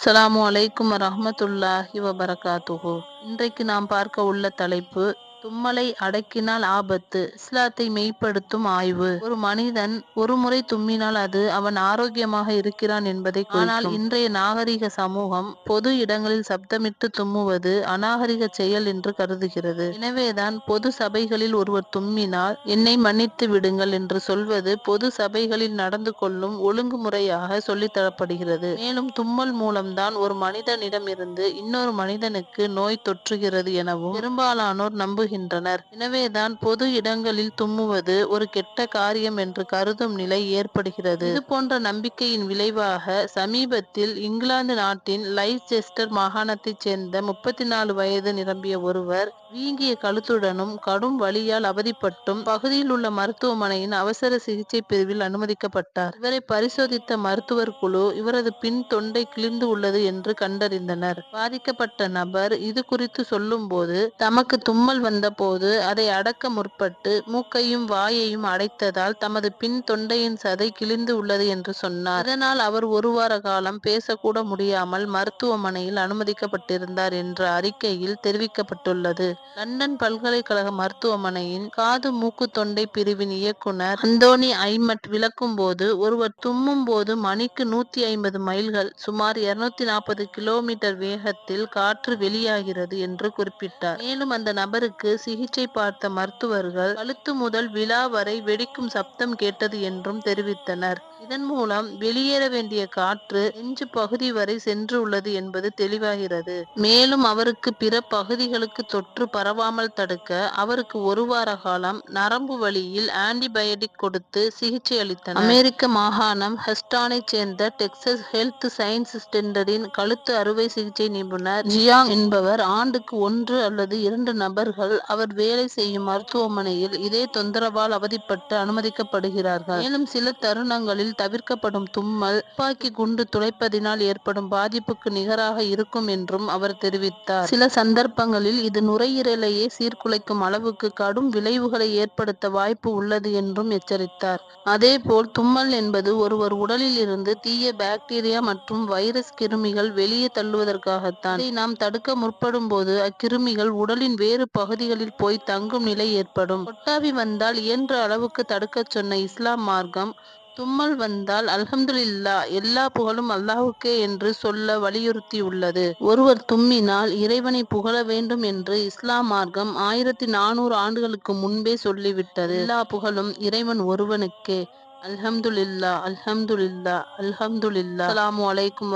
அஸ்ஸலாமு அலைக்கும் வரஹ்மத்துல்லாஹி வபரகாத்துஹு. இன்றைக்கு நாம் பார்க்க உள்ள தலைப்பு தும்மலை அடக்கினால் ஆபத்து. இஸ்லாத்தை மெய்ப்படுத்தும் ஆய்வு. ஒரு மனிதன் ஒரு முறை தும்மினால் அது அவன் ஆரோக்கியமாக இருக்கிறான் என்பதை ஆனால் இன்றைய நாகரிக சமூகம் பொது இடங்களில் சப்தமிட்டு தும்முவது அநாகரிக செயல் என்று கருதுகிறது. எனவேதான் பொது சபைகளில் ஒருவர் தும்மினால் என்னை மன்னித்து விடுங்கள் என்று சொல்வது பொது சபைகளில் நடந்து கொள்ளும் ஒழுங்குமுறையாக சொல்லித்தரப்படுகிறது மேலும் தும்மல் மூலம்தான் ஒரு மனிதனிடமிருந்து இன்னொரு மனிதனுக்கு நோய் தொற்றுகிறது எனவும் பெரும்பாலானோர் நம்புகின்றனர் எனவேதான் பொது இடங்களில் தும்முவது ஒரு கெட்ட காரியம் என்று கருதும் நிலை ஏற்படுகிறது. இது போன்ற நம்பிக்கையின் விளைவாக சமீபத்தில் இங்கிலாந்து நாட்டின் லைசெஸ்டர் மாகாணத்தைச் சேர்ந்த முப்பத்தி நாலு வயது நிரம்பிய ஒருவர் வீங்கிய கழுத்துடனும் கடும் வலியால் அவதிப்பட்டும் பகுதியில் உள்ள மருத்துவமனையின் அவசர சிகிச்சை பிரிவில் அனுமதிக்கப்பட்டார். இவரை பரிசோதித்த மருத்துவர் குழு இவரது பின் தொண்டை கிழிந்து உள்ளது என்று கண்டறிந்தனர். பாதிக்கப்பட்ட நபர் இது குறித்து சொல்லும்போது தமக்கு தும்மல் வந்த வந்தபோது அதை அடக்க முற்பட்டு மூக்கையும் வாயையும் அடைத்ததால் தமது பின் தொண்டையின் சதை கிழிந்து உள்ளது என்று சொன்னார். இதனால் அவர் ஒரு வார காலம் பேசக்கூட முடியாமல் மருத்துவமனையில் அனுமதிக்கப்பட்டிருந்தார் என்ற அறிக்கையில் தெரிவிக்கப்பட்டுள்ளது. லண்டன் பல்கலைக்கழக மருத்துவமனையின் காது மூக்கு தொண்டை பிரிவின் இயக்குனர் அந்தோனி ஐமட் விளக்கும் போது ஒருவர் தும்மும் போது மணிக்கு நூத்தி ஐம்பது மைல்கள் சுமார் இருநூத்தி நாற்பது கிலோமீட்டர் வேகத்தில் காற்று வெளியாகிறது என்று குறிப்பிட்டார். மேலும் அந்த நபருக்கு சிகிச்சை பார்த்த மருத்துவர்கள் கழுத்து முதல் விழா வரை வெடிக்கும் சப்தம் கேட்டது என்றும் தெரிவித்தனர். இதன் மூலம் வெளியேற வேண்டிய காற்று நெஞ்சு பகுதி வரை சென்று உள்ளது என்பது தெளிவாகிறது. மேலும் அவருக்கு பிற பகுதிகளுக்கு தொற்று பரவாமல் தடுக்க அவருக்கு ஒரு வார காலம் நரம்பு வழியில் ஆன்டிபயோட்டிக் கொடுத்து சிகிச்சை அளித்தனர். அமெரிக்க மாகாணம் ஹஸ்டானை சேர்ந்த டெக்சஸ் ஹெல்த் சயின்ஸ் டெண்டரின் கழுத்து அறுவை சிகிச்சை நிபுணர் ஜியாங் என்பவர் ஆண்டுக்கு ஒன்று அல்லது இரண்டு நபர்கள் அவர் வேலை செய்யும் மருத்துவமனையில் இதே தொந்தரவால் அவதிப்பட்டு அனுமதிக்கப்படுகிறார்கள். மேலும் சில தருணங்களில் தவிர்க்கப்படும் தும்மல் துப்பாக்கி குண்டு துளைப்பதினால் ஏற்படும் பாதிப்புக்கு நிகராக இருக்கும் என்றும் அவர் தெரிவித்தார். சில சந்தர்ப்பங்களில் இது நுரையீரலையே சீர்குலைக்கும் அளவுக்கு கடும் விளைவுகளை ஏற்படுத்த வாய்ப்பு உள்ளது என்றும் எச்சரித்தார். அதேபோல் தும்மல் என்பது ஒருவர் உடலில் இருந்து தீய பாக்டீரியா மற்றும் வைரஸ் கிருமிகள் வெளியே தள்ளுவதற்காகத்தான். இதை நாம் தடுக்க முற்படும் போது அக்கிருமிகள் உடலின் வேறு பகுதிகளில் போய் தங்கும் நிலை ஏற்படும். கொட்டாவி வந்தால் இயன்ற அளவுக்கு தடுக்கச் சொன்ன இஸ்லாம் மார்க்கம் தும்மல் வந்தால் அல்ஹம்துலில்லா எல்லா புகழும் அல்லாஹுக்கே என்று சொல்ல வலியுறுத்தி உள்ளது ஒருவர் தும்மினால் இறைவனை புகழ வேண்டும் என்று இஸ்லாம் மார்க்கம் ஆயிரத்தி நானூறு ஆண்டுகளுக்கு முன்பே சொல்லிவிட்டது. எல்லா புகழும் இறைவன் ஒருவனுக்கே. அல்ஹம்துலில்லா அல்ஹம்துலில்லா அல்ஹம்துலில்லா. அஸ்ஸலாமு அலைக்கும்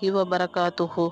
இவ வபரகாத்துஹு.